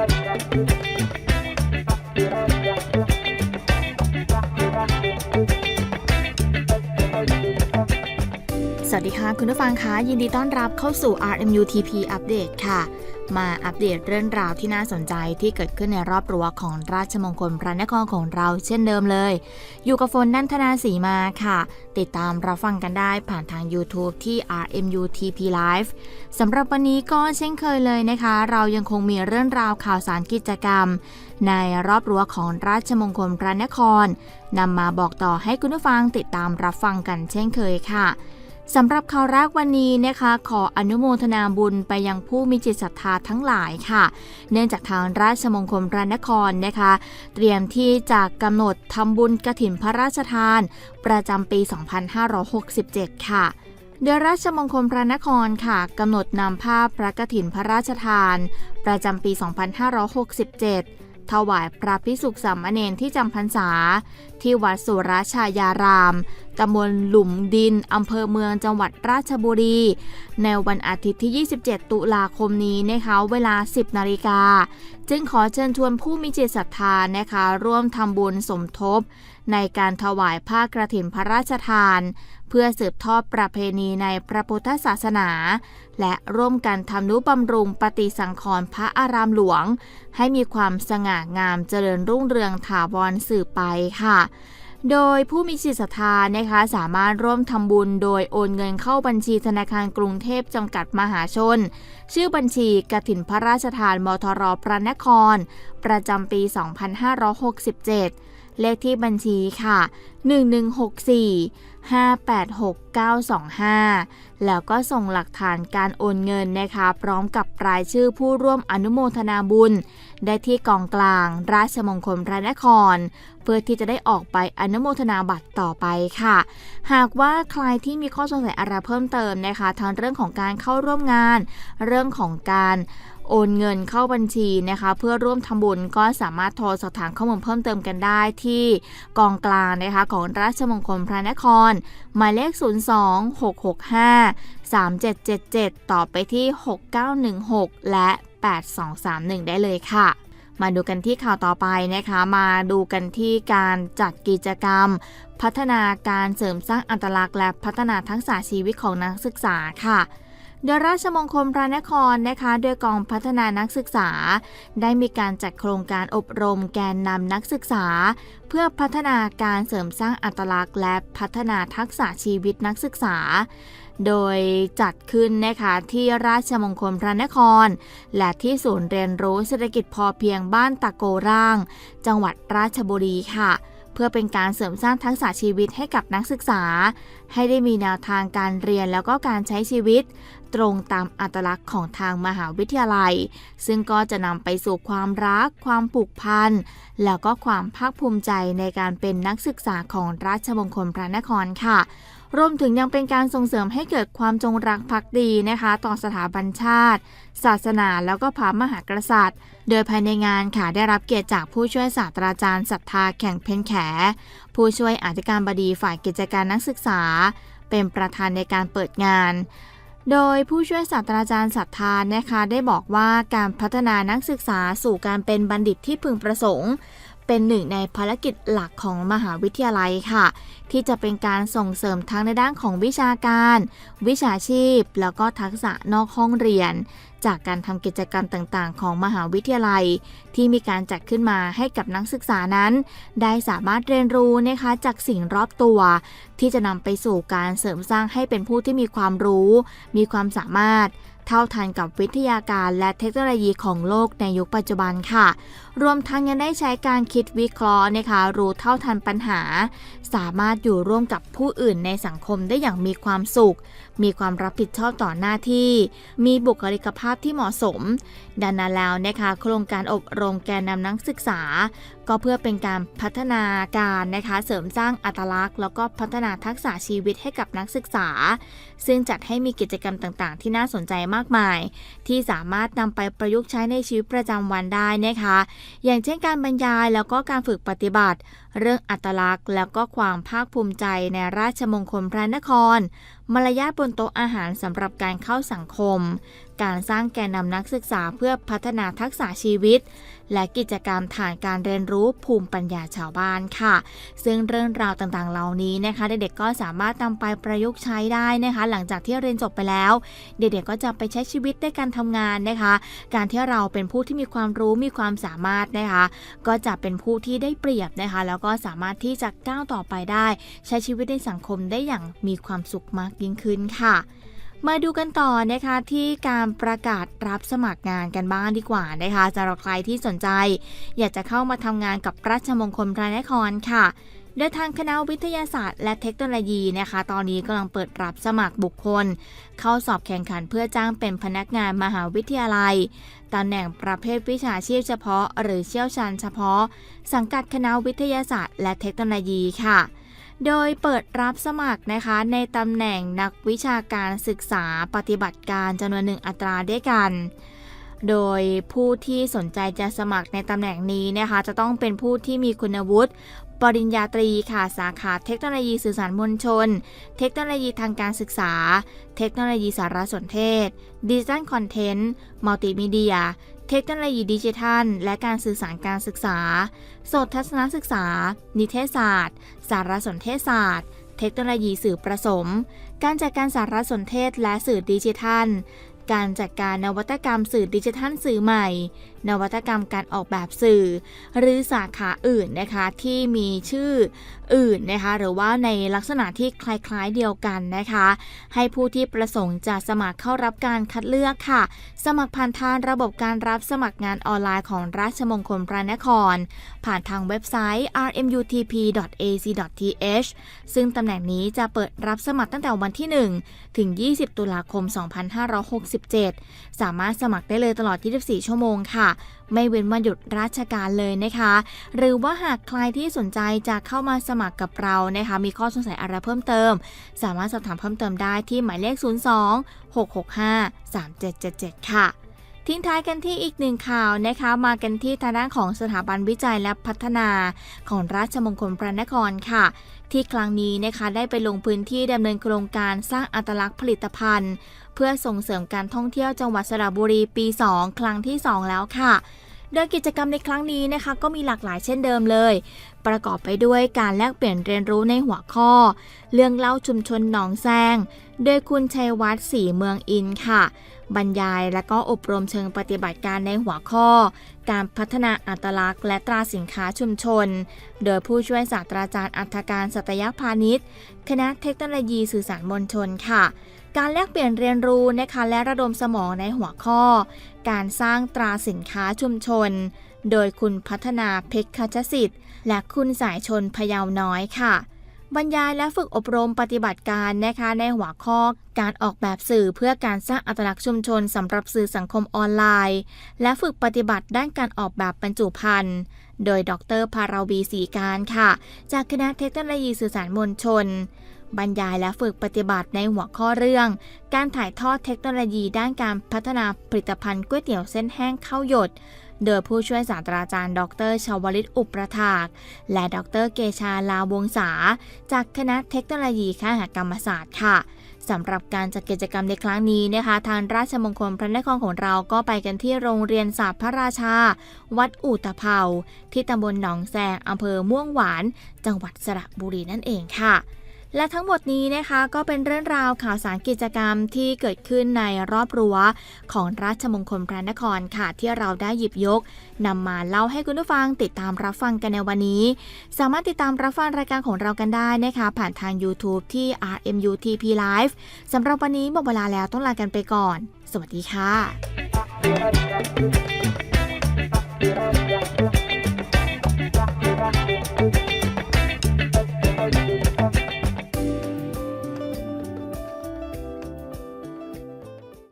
สวัสดีค่ะ คุณผู้ฟังคะยินดีต้อนรับเข้าสู่ RMUTP Update ค่ะ มาอัปเดตเรื่องราวที่น่าสนใจที่เกิดขึ้นในรอบรั้วของราชมงคลพระนครของเราเช่นเดิมเลย อยู่กับฝนนันทนาสีมาค่ะ ติดตามรับฟังกันได้ผ่านทาง YouTube ที่ RMUTP Live สำหรับวันนี้ก็เช่นเคยเลยนะคะ เรายังคงมีเรื่องราวข่าวสารกิจกรรม ในรอบรั้วของราชมงคลพระนครนำมาบอกต่อให้คุณผู้ฟังติดตามรับฟังกันเช่นเคยค่ะ สำหรับข่าวแรกวันนี้นะคะ ขออนุโมทนาบุญไปยังผู้มีจิตศรัทธาทั้งหลายค่ะ เนื่องจากทางราชมงคลพระนครนะคะ เตรียมที่จะกำหนดทำบุญกระถินพระราชทาน ประจำปี 2567 ค่ะโดยราชมงคลพระนครค่ะกำหนดนำภาพพระกฐินพระราชทาน ประจำปี 2567 ถวายพระพิสุขสามเณรที่จำพรรษา ที่วัดสุรชายาราม ตำบลหลุมดิน อำเภอเมืองจังหวัดราชบุรี ในวันอาทิตย์ที่ 27 ตุลาคมนี้นะคะเวลา 10 นาฬิกา จึงขอเชิญชวนผู้มีจิตศรัทธานะคะ ร่วมทำบุญสมทบ ในการถวายผ้ากระถินพระราชทาน เพื่อสืบทอดประเพณีในพระพุทธศาสนา และร่วมกันทำนุบำรุงปฏิสังขรณ์พระอารามหลวง ให้มีความสง่างามเจริญรุ่งเรืองถาวรสืบไปค่ะโดยผู้มีจิตศรัทธานะคะสามารถร่วมทำบุญโดยโอนเงินเข้าบัญชีธนาคารกรุงเทพจำกัดมหาชน ชื่อบัญชีกฐินพระราชทานมทรพระนคร ประจำปี 2567 เลขที่บัญชีค่ะ 1164 586925 แล้วก็ส่งหลักฐานการโอนเงินนะคะ พร้อมกับรายชื่อผู้ร่วมอนุโมทนาบุญ ได้ที่กองกลางราชมงคลพระนคร เพื่อที่จะได้ออกไปอนุโมทนาบัตรต่อไปค่ะ หากว่าใครที่มีข้อสงสัยอะไรเพิ่มเติมนะคะ ทั้งเรื่องของการเข้าร่วมงาน เรื่องของการ โอนเงินเข้าบัญชีนะคะ เพื่อร่วมทำบุญก็สามารถโทรสอบถามข้อมูลเพิ่มเติมกันได้ที่กองกลางนะคะของราชมงคลพระนคร หมายเลข 02 665 3777 ต่อไปที่ 6916 และ 8231 ได้เลยค่ะมาดูกันที่ข่าวต่อไปนะคะ มาดูกันที่การจัดกิจกรรม พัฒนาการเสริมสร้างอัตลักษณ์และพัฒนาทักษะชีวิตของนักศึกษาค่ะ โดยราชมงคลพระนครนะคะ โดยกองพัฒนานักศึกษา ได้มีการจัดโครงการอบรมแกนนำนักศึกษา เพื่อพัฒนาการเสริมสร้างอัตลักษณ์ และพัฒนาทักษะชีวิตนักศึกษา โดยจัดขึ้นนะคะที่ราชมงคลพระนคร และที่ศูนย์เรียนรู้เศรษฐกิจพอเพียงบ้านตะโกร่าง จังหวัดราชบุรีค่ะเพื่อเป็นการเสริมสร้างทักษะชีวิตให้กับนักศึกษา ให้ได้มีแนวทางการเรียนแล้วก็การใช้ชีวิต ตรงตามอัตลักษณ์ของทางมหาวิทยาลัย ซึ่งก็จะนำไปสู่ความรัก ความผูกพัน แล้วก็ความภาคภูมิใจในการเป็นนักศึกษาของราชมงคลพระนครค่ะรวมถึงยังเป็นการส่งเสริมให้เกิดความจงรักภักดีนะคะ ต่อสถาบันชาติ ศาสนาแล้วก็พระมหากษัตริย์ โดยภายในงานค่ะได้รับเกียรติจากผู้ช่วยศาสตราจารย์ศรัทธาแข่งเพ็ญแข ผู้ช่วยอธิการบดีฝ่ายกิจการนักศึกษา เป็นประธานในการเปิดงาน โดยผู้ช่วยศาสตราจารย์ศรัทธานะคะได้บอกว่าการพัฒนานักศึกษาสู่การเป็นบัณฑิตที่พึงประสงค์ เป็นหนึ่งในภารกิจหลักของมหาวิทยาลัยค่ะ ที่จะเป็นการส่งเสริมทั้งในด้านของวิชาการ วิชาชีพ แล้วก็ทักษะนอกห้องเรียน จากการทำกิจกรรมต่างๆ ของมหาวิทยาลัย ที่มีการจัดขึ้นมาให้กับนักศึกษานั้น ได้สามารถเรียนรู้นะคะจากสิ่งรอบตัว ที่จะนำไปสู่การเสริมสร้างให้เป็นผู้ที่มีความรู้ มีความสามารถเท่าทันกับวิทยาการและเทคโนโลยีของโลกในยุคปัจจุบันค่ะ รวมทั้งยังได้ใช้การคิดวิเคราะห์นะคะ รู้เท่าทันปัญหา สามารถอยู่ร่วมกับผู้อื่นในสังคมได้อย่างมีความสุข มีความรับผิดชอบต่อหน้าที่ มีบุคลิกภาพที่เหมาะสม ดังนั้นแล้วนะคะ โครงการอบรมแกนนำนักศึกษา ก็เพื่อเป็นการพัฒนาการนะคะ เสริมสร้างอัตลักษณ์ แล้วก็พัฒนานาทักษะชีวิตให้กับนักศึกษา ซึ่งจัดให้มีกิจกรรมต่างๆ ที่น่าสนใจมากมาย ที่สามารถนำไปประยุกต์ใช้ในชีวิตประจำวันได้นะคะ อย่างเช่นการบรรยายแล้วก็การฝึกปฏิบัติเรื่องอัตลักษณ์ แล้วก็ความภาคภูมิใจในราชมงคลพระนคร มารยาทบนโต๊ะอาหารสำหรับการเข้าสังคม การสร้างแกนนำนักศึกษาเพื่อพัฒนาทักษะชีวิต และกิจกรรมฐานการเรียนรู้ภูมิปัญญาชาวบ้านค่ะ ซึ่งเรื่องราวต่างๆ เหล่านี้นะคะเด็กๆก็สามารถนำไปประยุกต์ใช้ได้นะคะ หลังจากที่เรียนจบไปแล้ว เด็กๆก็จะไปใช้ชีวิตด้วยการทำงานนะคะ การที่เราเป็นผู้ที่มีความรู้มีความสามารถนะคะ ก็จะเป็นผู้ที่ได้เปรียบนะคะแล้วก็สามารถที่จะก้าวต่อไปได้ ใช้ชีวิตในสังคมได้อย่างมีความสุขมากยิ่งขึ้นค่ะมาดูกันต่อนะคะที่การประกาศรับสมัครงานกันบ้างดีกว่านะคะสำหรับใครที่สนใจ อยากจะเข้ามาทำงานกับราชมงคลพระนครค่ะ โดยทางคณะวิทยาศาสตร์ และเทคโนโลยีนะคะ ตอนนี้กำลังเปิดรับสมัครบุคคล เข้าสอบแข่งขันเพื่อจ้างเป็นพนักงานมหาวิทยาลัยตำแหน่งประเภทวิชาชีพเฉพาะ หรือเชี่ยวชาญเฉพาะ สังกัดคณะวิทยาศาสตร์ และเทคโนโลยีค่ะ โดยเปิดรับสมัครนะคะ ในตำแหน่งนักวิชาการศึกษาปฏิบัติการจำนวนหนึ่งอัตราด้วยกันโดยผู้ที่สนใจจะสมัครในตำแหน่งนี้นะคะ จะต้องเป็นผู้ที่มีคุณวุฒิ ปริญญาตรีค่ะสาขาเทคโนโลยีสื่อสารมวลชน เทคโนโลยีทางการศึกษา เทคโนโลยีสารสนเทศ ดิจิทัลคอนเทนต์ มัลติมีเดีย เทคโนโลยีดิจิทัล และการสื่อสารการศึกษา โสตทัศนศึกษา นิเทศศาสตร์ สารสนเทศศาสตร์ เทคโนโลยีสื่อประสม การจัดการสารสนเทศและสื่อดิจิทัล การจัดการนวัตกรรมสื่อดิจิทัลสื่อใหม่ นวัตกรรมการออกแบบสื่อ หรือสาขาอื่นนะคะที่มีชื่ออื่นนะคะหรือว่าในลักษณะที่คล้ายๆเดียวกันนะคะ ให้ผู้ที่ประสงค์จะสมัครเข้ารับการคัดเลือกค่ะ สมัครผ่านทางระบบการรับสมัครงานออนไลน์ของราชมงคลพระนคร ผ่านทางเว็บไซต์ rmutp.ac.th ซึ่งตำแหน่งนี้จะเปิดรับสมัครตั้งแต่วันที่ 1 ถึง 20 ตุลาคม17 สามารถสมัครได้เลยตลอด 24 ชั่วโมงค่ะ ไม่เว้นวันหยุดราชการเลยนะคะ หรือว่าหากใครที่สนใจจะเข้ามาสมัครกับเรานะคะ มีข้อสงสัยอะไรเพิ่มเติม สามารถสอบถามเพิ่มเติมได้ที่หมายเลข 02 665 3777 ค่ะ ทิ้งท้ายกันที่อีกหนึ่งข่าวนะคะมากันที่ทางด้านของสถาบันวิจัยและพัฒนาของราชมงคลพระนครค่ะ ที่ครั้งนี้นะคะได้ไปลงพื้นที่ดำเนินโครงการสร้างอัตลักษณ์ผลิตภัณฑ์ เพื่อส่งเสริมการท่องเที่ยวจังหวัดสระบุรีปี 2 ครั้งที่ 2 แล้วค่ะโดยกิจกรรมในครั้งนี้นะคะ ก็มีหลากหลายเช่นเดิมเลย ประกอบไปด้วยการแลกเปลี่ยนเรียนรู้ในหัวข้อ เรื่องเล่าชุมชนหนองแซง โดยคุณชัยวัฒน์ศรีเมืองอินค่ะ บรรยายและก็อบรมเชิงปฏิบัติการในหัวข้อ การพัฒนาอัตลักษณ์และตราสินค้าชุมชน โดยผู้ช่วยศาสตราจารย์อัธการสัตยพาณิชย์ คณะเทคโนโลยีสื่อสารมวลชนค่ะ การแลกเปลี่ยนเรียนรู้นะคะและระดมสมองในหัวข้อ การสร้างตราสินค้าชุมชน โดยคุณพัฒนาเพชรคชสิทธิ์ และคุณสายชนพยาวน้อยค่ะ บรรยายและฝึกอบรมปฏิบัติการนะคะในหัวข้อการออกแบบสื่อเพื่อการสร้างอัตลักษณ์ชุมชนสำหรับสื่อสังคมออนไลน์ และฝึกปฏิบัติด้านการออกแบบบรรจุภัณฑ์โดยดรภาราวีศรีการค่ะ จากคณะเทคโนโลยีสื่อสารมวลชน บรรยายและฝึกปฏิบัติในหัวข้อเรื่อง การถ่ายทอดเทคโนโลยีด้านการพัฒนาผลิตภัณฑ์ก๋วยเตี๋ยวเส้นแห้งข้าวหยด โดยผู้ช่วยศาสตราจารย์ ดรชาวลิตอุปรถาก และดรเกชาลาวงศาจากคณะเทคโนโลยีคหกรรมศาสตร์ค่ะสำหรับการจัดกิจกรรมในครั้งนี้นะคะ ทางราชมงคลพระนครของเราก็ไปกันที่โรงเรียนศาสตร์พระราชา วัดอู่ตะเภาที่ตำบลหนองแซงอำเภอม่วงหวาน จังหวัดสระบุรีนั่นเองค่ะ และทั้งหมดนี้นะคะก็เป็นเรื่องราวข่าวสารกิจกรรมที่เกิดขึ้นในรอบรั้วของราชมงคลพระนครค่ะที่เราได้หยิบยกนำมาเล่าให้คุณผู้ฟังติดตามรับฟังกันในวันนี้ สามารถติดตามรับฟังรายการของเรากันได้นะคะ ผ่านทาง YouTube ที่ RMUTP Live สำหรับวันนี้หมดเวลาแล้วต้องลากันไปก่อน สวัสดีค่ะ